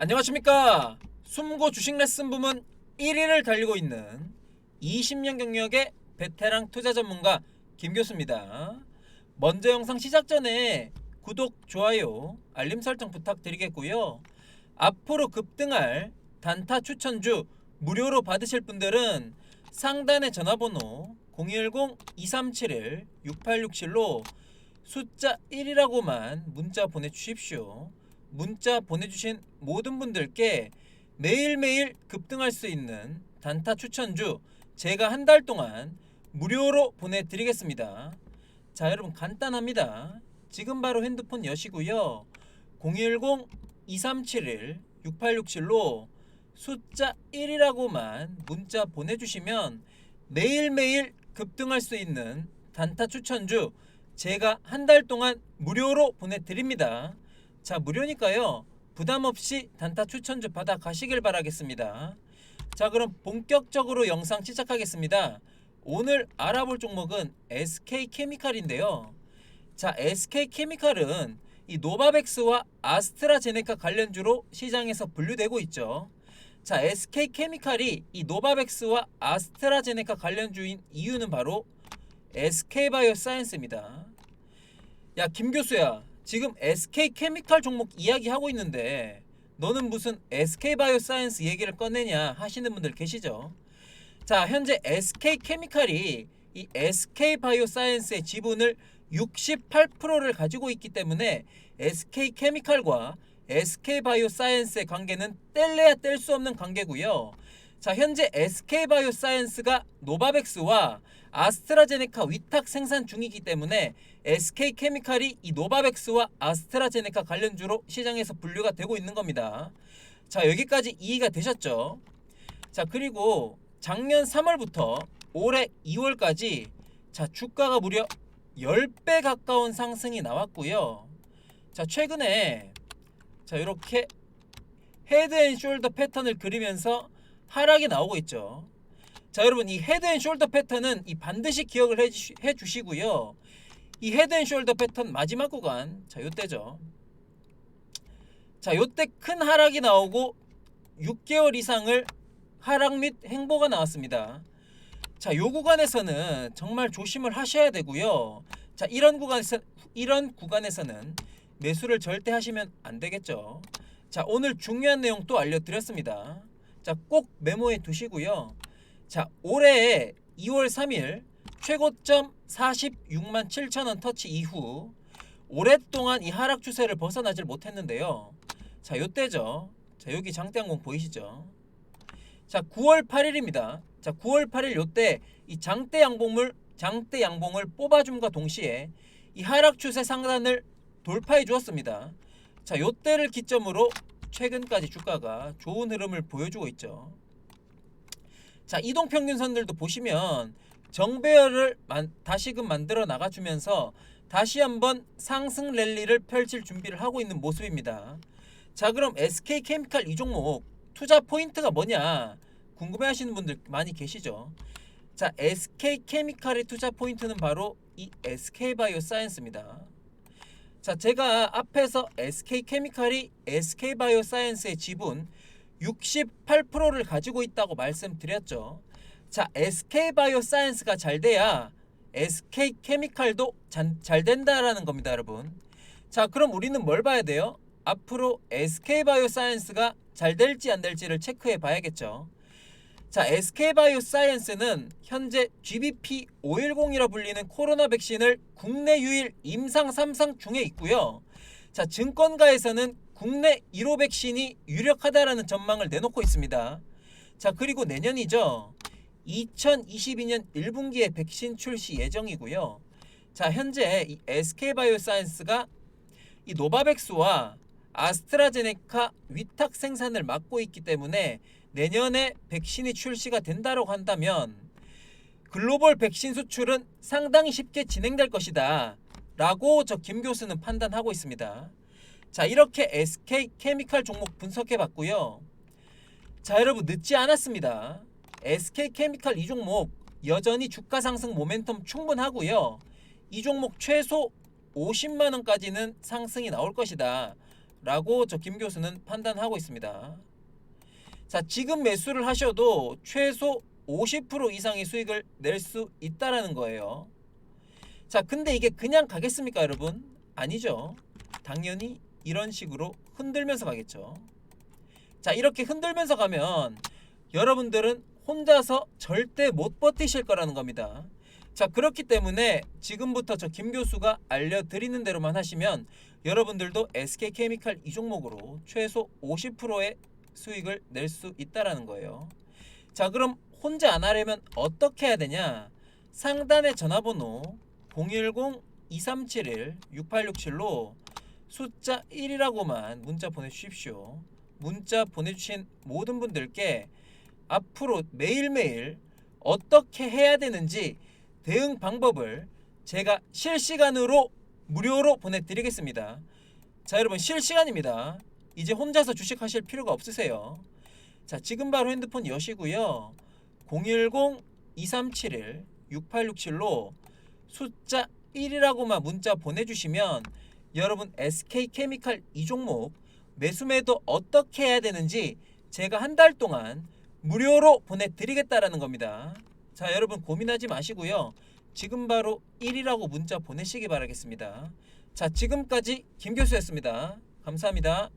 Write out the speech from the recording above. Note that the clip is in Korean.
안녕하십니까. 숨고 주식 레슨 부문 1위를 달리고 있는 20년 경력의 베테랑 투자 전문가 김 교수입니다. 먼저 영상 시작 전에 구독, 좋아요, 알림 설정 부탁드리겠고요. 앞으로 급등할 단타 추천주 무료로 받으실 분들은 상단의 전화번호 010-2371-6867로 숫자 1이라고만 문자 보내주십시오. 문자 보내주신 모든 분들께 매일매일 급등할 수 있는 단타 추천주 제가 한 달 동안 무료로 보내드리겠습니다. 자 여러분 간단합니다. 지금 바로 핸드폰 여시고요. 010-2371-6867로 숫자 1이라고만 문자 보내주시면 매일매일 급등할 수 있는 단타 추천주 제가 한 달 동안 무료로 보내드립니다. 자, 무료니까요. 부담 없이 단타 추천주 받아 가시길 바라겠습니다. 자, 그럼 본격적으로 영상 시작하겠습니다. 오늘 알아볼 종목은 SK 케미칼인데요. 자, SK 케미칼은 이 노바백스와 아스트라제네카 관련주로 시장에서 분류되고 있죠. 자, SK 케미칼이 이 노바백스와 아스트라제네카 관련주인 이유는 바로 SK 바이오사이언스입니다. 야, 김 교수야. 지금 SK 케미칼 종목 이야기하고 있는데 너는 무슨 SK 바이오사이언스 얘기를 꺼내냐 하시는 분들 계시죠? 자, 현재 SK 케미칼이 이 SK 바이오사이언스의 지분을 68%를 가지고 있기 때문에 SK 케미칼과 SK 바이오사이언스의 관계는 뗄래야 뗄 수 없는 관계고요. 자, 현재 SK 바이오사이언스가 노바백스와 아스트라제네카 위탁 생산 중이기 때문에 SK 케미칼이 이 노바백스와 아스트라제네카 관련주로 시장에서 분류가 되고 있는 겁니다. 자, 여기까지 이해가 되셨죠? 자, 그리고 작년 3월부터 올해 2월까지 자, 주가가 무려 10배 가까운 상승이 나왔고요. 자, 최근에 자, 이렇게 헤드 앤 숄더 패턴을 그리면서 하락이 나오고 있죠. 자, 여러분 이 헤드 앤 숄더 패턴은 이 반드시 기억을 해, 주시, 해 주시 고요. 이 헤드 앤 숄더 패턴 마지막 구간 자, 요때죠. 자, 요때 큰 하락이 나오고 6개월 이상을 하락 및 행보가 나왔습니다. 자, 요 구간에서는 정말 조심을 하셔야 되고요. 자, 이런 구간에서 이런 구간에서는 매수를 절대 하시면 안 되겠죠. 자, 오늘 중요한 내용 또 알려 드렸습니다. 자, 꼭 메모해 두시고요. 자, 올해 2월 3일 최고점 46만 7천 원 터치 이후 오랫동안 이 하락 추세를 벗어나질 못했는데요. 자, 요때죠. 자, 여기 장대항공 보이시죠? 자, 9월 8일입니다. 자, 9월 8일 요때 이 장대 양봉을 장대 양봉을 뽑아줌과 동시에 이 하락 추세 상단을 돌파해 주었습니다. 자, 요때를 기점으로 최근까지 주가가 좋은 흐름을 보여주고 있죠. 자, 이동 평균선들도 보시면 정배열을 만, 다시금 만들어 나가주면서 다시 한번 상승 랠리를 펼칠 준비를 하고 있는 모습입니다. 자, 그럼 SK 케미칼 이 종목 투자 포인트가 뭐냐 궁금해 하시는 분들 많이 계시죠. 자, SK 케미칼의 투자 포인트는 바로 이 SK 바이오 사이언스입니다. 자, 제가 앞에서 SK 케미칼이 SK 바이오 사이언스의 지분 68%를 가지고 있다고 말씀드렸죠. 자, SK 바이오 사이언스가 잘 돼야 SK 케미칼도 잘, 잘 된다라는 겁니다, 여러분. 자, 그럼 우리는 뭘 봐야 돼요? 앞으로 SK 바이오 사이언스가 잘 될지 안 될지를 체크해 봐야겠죠. 자, SK 바이오 사이언스는 현재 GBP 510이라 불리는 코로나 백신을 국내 유일 임상 3상 중에 있고요. 자, 증권가에서는 국내 1호 백신이 유력하다라는 전망을 내놓고 있습니다. 자, 그리고 내년이죠. 2022년 1분기에 백신 출시 예정이고요. 자, 현재 이 SK 바이오 사이언스가 이 노바백스와 아스트라제네카 위탁 생산을 맡고 있기 때문에 내년에 백신이 출시가 된다고 한다면 글로벌 백신 수출은 상당히 쉽게 진행될 것이다. 라고 저 김 교수는 판단하고 있습니다. 자, 이렇게 SK 케미칼 종목 분석해 봤고요. 자, 여러분 늦지 않았습니다. SK 케미칼 이 종목 여전히 주가 상승 모멘텀 충분하고요. 이 종목 최소 50만 원까지는 상승이 나올 것이다. 라고 저 김 교수는 판단하고 있습니다. 자, 지금 매수를 하셔도 최소 50% 이상의 수익을 낼 수 있다라는 거예요. 자, 근데 이게 그냥 가겠습니까, 여러분? 아니죠. 당연히 이런 식으로 흔들면서 가겠죠. 자, 이렇게 흔들면서 가면 여러분들은 혼자서 절대 못 버티실 거라는 겁니다. 자, 그렇기 때문에 지금부터 저 김 교수가 알려드리는 대로만 하시면 여러분들도 SK케미칼 이 종목으로 최소 50%의 수익을 낼 수 있다라는 거예요. 자, 그럼 혼자 안 하려면 어떻게 해야 되냐? 상단의 전화번호 010-2371-6867로 숫자 1이라고만 문자 보내주십시오. 문자 보내주신 모든 분들께 앞으로 매일매일 어떻게 해야 되는지 대응 방법을 제가 실시간으로 무료로 보내드리겠습니다. 자, 여러분 실시간입니다. 이제 혼자서 주식하실 필요가 없으세요. 자, 지금 바로 핸드폰 여시고요. 010-2371-6867로 숫자 1이라고만 문자 보내주시면 여러분 SK케미칼 이 종목 매수매도 어떻게 해야 되는지 제가 한 달 동안 무료로 보내드리겠다라는 겁니다. 자 여러분 고민하지 마시고요. 지금 바로 1이라고 문자 보내시기 바라겠습니다. 자 지금까지 김 교수였습니다. 감사합니다.